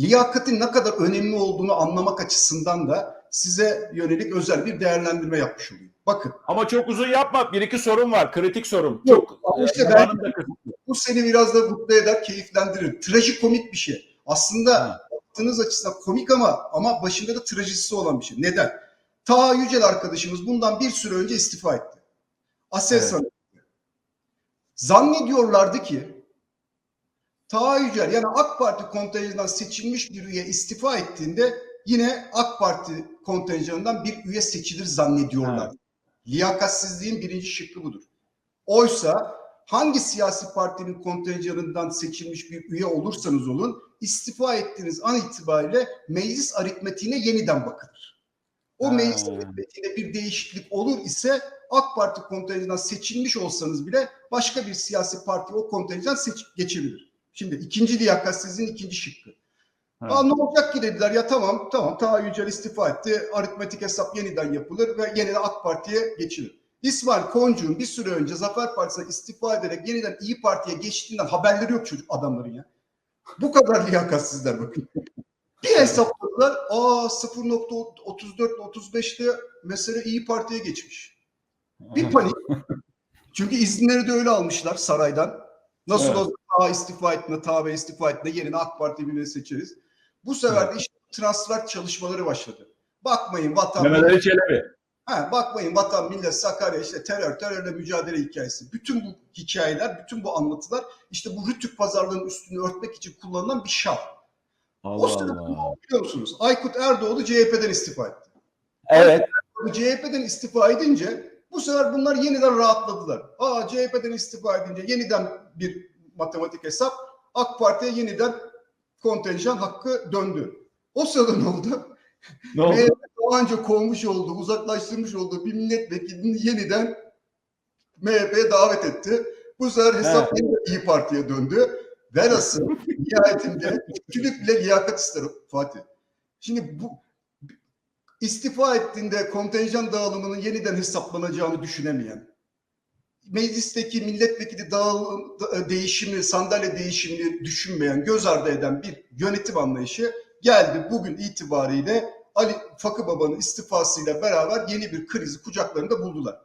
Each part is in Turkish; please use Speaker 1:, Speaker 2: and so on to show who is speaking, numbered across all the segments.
Speaker 1: liyakatin ne kadar önemli olduğunu anlamak açısından da size yönelik özel bir değerlendirme yapmış olayım. Bakın
Speaker 2: Ama çok uzun yapma. Bir iki sorun var. Kritik sorun.
Speaker 1: Yok,
Speaker 2: Çok e,
Speaker 1: işte
Speaker 2: da kısıtlı.
Speaker 1: bu seni biraz da mutlu eder, keyiflendirir. Trajikomik bir şey. Aslında baktığınız açısından komik ama ama başında da trajisi olan bir şey. Neden? Ta Yücel arkadaşımız bundan bir süre önce istifa etti. Aselsan. Zannediyorlardı ki Ta Yücel yani AK Parti kontenjanından seçilmiş bir üye istifa ettiğinde yine AK Parti kontenjanından bir üye seçilir zannediyorlar. Liyakatsizliğin birinci şıkkı budur. Oysa hangi siyasi partinin kontenjanından seçilmiş bir üye olursanız olun istifa ettiğiniz an itibariyle meclis aritmetiğine yeniden bakılır. O
Speaker 2: Ha.
Speaker 1: meclis aritmetiğinde bir değişiklik olur ise AK Parti kontenjanından seçilmiş olsanız bile başka bir siyasi parti o kontenjan seç geçebilir. Şimdi ikinci liyakatsizliğin ikinci şıkkı.
Speaker 2: Ha.
Speaker 1: Aa, ne olacak ki dediler ya tamam tamam ta Yücel istifa etti aritmetik hesap yeniden yapılır ve yeniden AK Parti'ye geçilir. İsmail Koncu'nun bir süre önce Zafer Partisi'ne istifa ederek yeniden İyi Parti'ye geçtiğinden haberleri yok çocuk adamların ya. Bu kadar liyakatsizler bakın. Bir hesapladılar. Aa 0.34-35'te mesele İyi Parti'ye geçmiş. Bir panik. Çünkü izinleri de öyle almışlar saraydan. Nasıl
Speaker 2: Evet.
Speaker 1: olsa ta istifa etme, ta ve istifa etme yerine AK Parti birini seçeriz. Bu sefer de işte transfer çalışmaları başladı. Bakmayın vatan
Speaker 2: Mehmet Ali Çelebi.
Speaker 1: Ha, bakmayın vatan, millet, Sakarya işte terör, terörle mücadele hikayesi. Bütün bu hikayeler, bütün bu anlatılar işte bu rütük pazarlığının üstünü örtmek için kullanılan bir şal. o
Speaker 2: Allah
Speaker 1: sırada
Speaker 2: Allah.
Speaker 1: ne oldu biliyor musunuz? Aykut Erdoğdu CHP'den istifa etti.
Speaker 2: Evet.
Speaker 1: Bu CHP'den istifa edince bu sefer bunlar yeniden rahatladılar. Aa CHP'den istifa edince yeniden bir matematik hesap AK Parti'ye yeniden kontenjan hakkı döndü. O sırada ne oldu?
Speaker 2: Ne oldu?
Speaker 1: MHP daha önce kovmuş olduğu, uzaklaştırmış olduğu bir milletvekilini yeniden MHP'ye davet etti. Bu sefer hesap
Speaker 2: Evet.
Speaker 1: yeniden İyi Parti'ye döndü. Velhasıl nihayetinde küçülük bile liyakat ister Fatih. Şimdi bu istifa ettiğinde kontenjan dağılımının yeniden hesaplanacağını düşünemeyen, meclisteki milletvekili dağılım, da- değişimi, sandalye değişimini düşünmeyen, göz ardı eden bir yönetim anlayışı geldi bugün itibariyle Ali Fakı Baba'nın istifasıyla beraber yeni bir krizi kucaklarında buldular.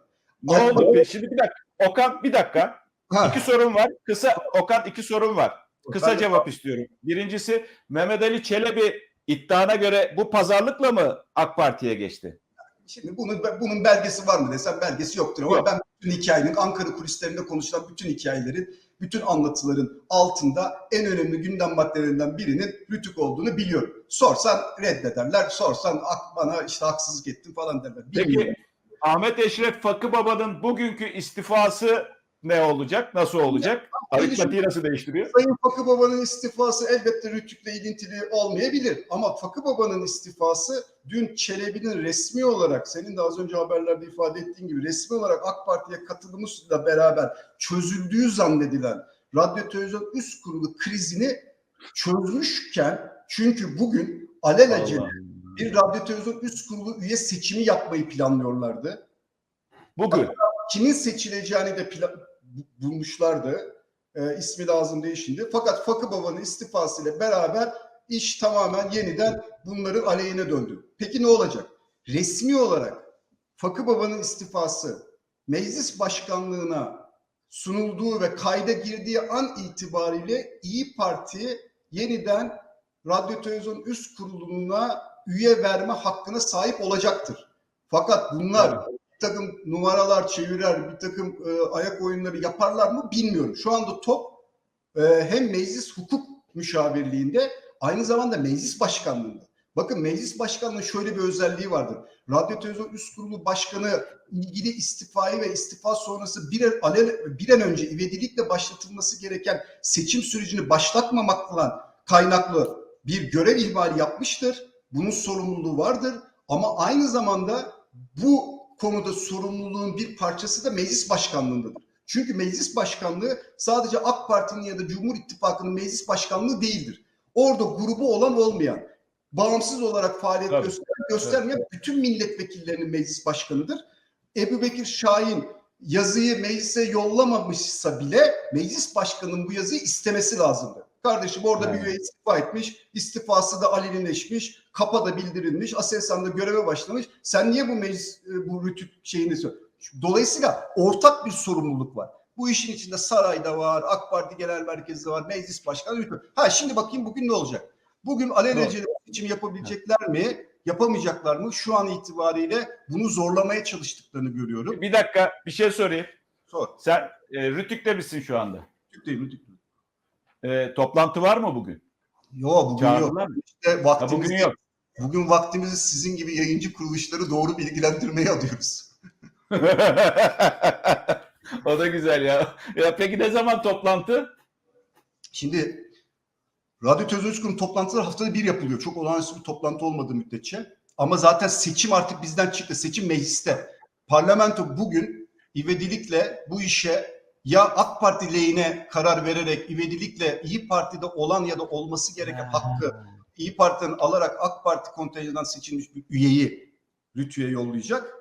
Speaker 2: Ne oldu? Şimdi bir dakika. Okan bir dakika.
Speaker 1: Ha,
Speaker 2: İki sorun var. Kısa Okan iki sorun var. Kısa cevap istiyorum. Birincisi Mehmet Ali Çelebi iddiana göre bu pazarlıkla mı AK Parti'ye geçti?
Speaker 1: Şimdi bunun, bunun belgesi var mı desem belgesi yoktur ama
Speaker 2: Yok.
Speaker 1: ben bütün hikayenin Ankara kulislerinde konuşulan bütün hikayelerin, bütün anlatıların altında en önemli gündem maddelerinden birinin Rütük olduğunu biliyorum. Sorsan reddederler, sorsan "Ak- bana işte haksızlık ettin falan derler. Bilmiyorum.
Speaker 2: Peki Ahmet Eşref Fakı Baba'nın bugünkü istifası ne olacak? Nasıl olacak? Aritmetiği nasıl değiştiriyor?
Speaker 1: Sayın Fakı Baba'nın istifası elbette Rütük'le ilintili olmayabilir. Ama Fakı Baba'nın istifası dün Çelebi'nin resmi olarak senin de az önce haberlerde ifade ettiğin gibi resmi olarak AK Parti'ye katılımıyla beraber çözüldüğü zannedilen radyo televizyon üst kurulu krizini çözmüşken çünkü bugün alelacele bir radyo televizyon üst kurulu üye seçimi yapmayı planlıyorlardı.
Speaker 2: Bugün.
Speaker 1: Kimin seçileceğini de pla- bu- bulmuşlardı. Ee, ismi lazım değil şimdi. Fakat Fakı Baba'nın istifasıyla beraber iş tamamen yeniden bunların aleyhine döndü. Peki ne olacak? Resmi olarak Fakı Baba'nın istifası meclis başkanlığına sunulduğu ve kayda girdiği an itibariyle İyi Parti yeniden radyo televizyon üst kuruluna üye verme hakkına sahip olacaktır. Fakat bunlar bir takım numaralar çevirer, bir takım e, ayak oyunları yaparlar mı bilmiyorum. Şu anda top e, hem meclis hukuk müşavirliğinde aynı zamanda meclis başkanlığında. Bakın meclis başkanlığı şöyle bir özelliği vardır. Radyo Televizyon Üst Kurulu Başkanı ilgili istifayı ve istifa sonrası bir, alel, bir an önce ivedilikle başlatılması gereken seçim sürecini başlatmamakla kaynaklı bir görev ihmali yapmıştır. Bunun sorumluluğu vardır. Ama aynı zamanda bu konuda sorumluluğun bir parçası da meclis başkanlığındadır. Çünkü meclis başkanlığı sadece AK Parti'nin ya da Cumhur İttifakı'nın meclis başkanlığı değildir. Orada grubu olan olmayan, bağımsız olarak faaliyet
Speaker 2: Tabii.
Speaker 1: gösteren, göstermeyen bütün milletvekillerinin meclis başkanıdır. Ebu Bekir Şahin yazıyı meclise yollamamışsa bile meclis başkanının bu yazıyı istemesi lazımdı. Kardeşim orada bir
Speaker 2: Evet.
Speaker 1: üye istifa etmiş. istifası da alenileşmiş. Kapa da bildirilmiş. Aselsan da göreve başlamış. Sen niye bu meclis e, bu rütük şeyini söylüyorsun? Dolayısıyla ortak bir sorumluluk var. Bu işin içinde sarayda var, AK Parti Genel Merkez'de var, meclis başkanı. Ha şimdi bakayım bugün ne olacak? Bugün alelacele seçim yapabilecekler mi? Yapamayacaklar mı? Şu an itibariyle bunu zorlamaya çalıştıklarını görüyorum.
Speaker 2: Bir dakika bir şey sorayım.
Speaker 1: Sor.
Speaker 2: Sen e, Rütük'te misin şu anda?
Speaker 1: Rütük değil, Rütük değil.
Speaker 2: E, toplantı var mı bugün?
Speaker 1: Yo bugün yok.
Speaker 2: Çağırdılar mı?
Speaker 1: İşte
Speaker 2: Ha,
Speaker 1: vaktimizi,
Speaker 2: bugün yok.
Speaker 1: bugün vaktimizi sizin gibi yayıncı kuruluşları doğru bilgilendirmeye alıyoruz.
Speaker 2: o da güzel ya. Ya peki ne zaman toplantı?
Speaker 1: Şimdi Radyo Tözözgür'ün toplantıları haftada bir yapılıyor. Çok olağanüstü bir toplantı olmadığı müddetçe. Ama zaten seçim artık bizden çıktı. Seçim mecliste. Parlamento bugün ivedilikle bu işe ya AK Parti lehine karar vererek ivedilikle İyi Parti'de olan ya da olması gereken hakkı İyi Parti'den alarak AK Parti kontenjanından seçilmiş bir üyeyi Rütü'ye yollayacak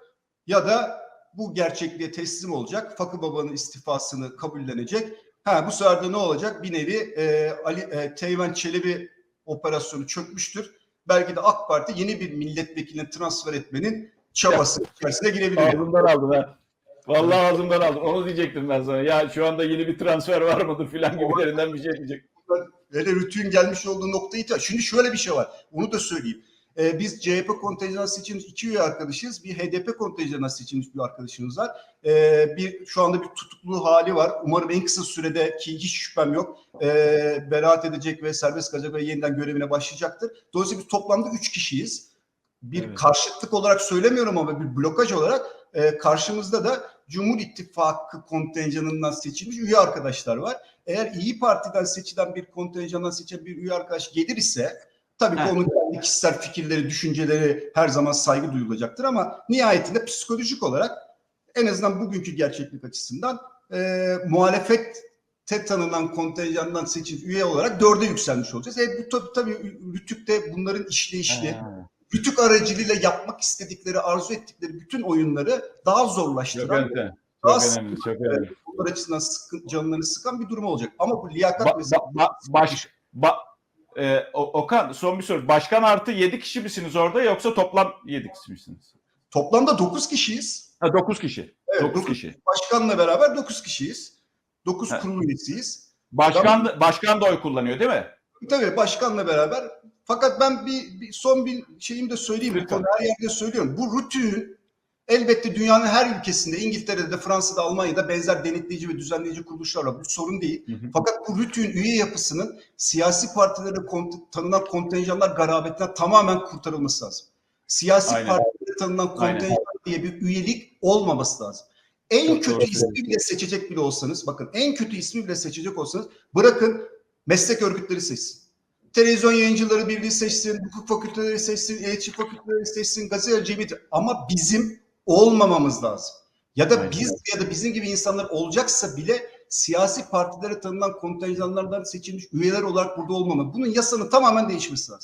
Speaker 1: ya da bu gerçekliğe teslim olacak. Fakı Baba'nın istifasını kabullenecek. Ha bu sefer de ne olacak? Bir nevi e, Ali e, Teğmen Çelebi operasyonu çökmüştür. Belki de AK Parti yeni bir milletvekilini transfer etmenin çabası içerisine girebilir.
Speaker 2: Ağzımdan aldım ha. Vallahi ağzımdan aldım. Onu diyecektim ben sana. Ya şu anda yeni bir transfer var mıdır filan gibilerinden bir şey diyecek.
Speaker 1: Hele Rütü'nün gelmiş olduğu noktayı ta- Şimdi şöyle bir şey var. Onu da söyleyeyim. Ee, biz CHP kontenjanına seçilmiş iki üye arkadaşıyız. Bir HDP kontenjanına seçilmiş bir arkadaşımız var. Ee, bir şu anda bir tutuklu hali var. Umarım en kısa sürede ki hiç şüphem yok. ee, beraat edecek ve serbest kalacak ve yeniden görevine başlayacaktır. Dolayısıyla biz toplamda üç kişiyiz. Bir
Speaker 2: Evet.
Speaker 1: karşıtlık olarak söylemiyorum ama bir blokaj olarak e, karşımızda da Cumhur İttifakı kontenjanından seçilmiş üye arkadaşlar var. Eğer İyi Parti'den seçilen bir kontenjandan seçilen bir üye arkadaş gelir ise tabii ki onun kendi kişisel fikirleri, düşünceleri her zaman saygı duyulacaktır ama nihayetinde psikolojik olarak en azından bugünkü gerçeklik açısından e, muhalefette tanınan kontenjandan seçilmiş üye olarak dörde yükselmiş olacağız. E, bu tabii, tabii Rütük'te bunların işleyişli,
Speaker 2: Ha.
Speaker 1: Rütük aracılığıyla yapmak istedikleri, arzu ettikleri bütün oyunları daha
Speaker 2: Çok
Speaker 1: zorlaştıran,
Speaker 2: önemli.
Speaker 1: daha
Speaker 2: Çok önemli. Çok önemli.
Speaker 1: onlar açısından sıkın, canlarını sıkan bir durum olacak. Ama bu liyakat
Speaker 2: Ba-
Speaker 1: meselesi-
Speaker 2: ba- ba- baş, ba- e, Okan son bir soru. Başkan artı 7 kişi misiniz orada yoksa toplam 7 kişi misiniz?
Speaker 1: toplamda 9 kişiyiz.
Speaker 2: Ha 9 kişi.
Speaker 1: Evet,
Speaker 2: 9
Speaker 1: dokuz-
Speaker 2: kişi.
Speaker 1: Başkanla beraber 9 kişiyiz. 9
Speaker 2: Ha.
Speaker 1: kurulu üyesiyiz.
Speaker 2: Başkan başkan da oy kullanıyor değil mi?
Speaker 1: Tabii başkanla beraber. Fakat ben bir, bir son bir şeyimi de söyleyeyim.
Speaker 2: Lütfen.
Speaker 1: her yerde söylüyorum. Bu rütüğün elbette dünyanın her ülkesinde, İngiltere'de de, Fransa'da, Almanya'da benzer denetleyici ve düzenleyici kuruluşlar var. Bu sorun değil.
Speaker 2: Hı hı.
Speaker 1: Fakat bu rütüğün üye yapısının siyasi partilere kont- tanınan kontenjanlar garabetinden tamamen kurtarılması lazım. Siyasi
Speaker 2: Aynen.
Speaker 1: partilere tanınan
Speaker 2: Aynen.
Speaker 1: kontenjan diye bir üyelik olmaması lazım. En
Speaker 2: Çok
Speaker 1: kötü ismi bile seçecek bile olsanız, bakın en kötü ismi bile seçecek olsanız bırakın meslek örgütleri seçsin. Televizyon yayıncıları birliği seçsin, hukuk fakülteleri seçsin, iletişim fakülteleri seçsin, gazete cemiyeti. Ama bizim olmamamız lazım. Ya da
Speaker 2: Aynen.
Speaker 1: biz ya da bizim gibi insanlar olacaksa bile siyasi partilere tanınan kontenjanlardan seçilmiş üyeler olarak burada olmamalı. Bunun yasanın tamamen değişmesi lazım.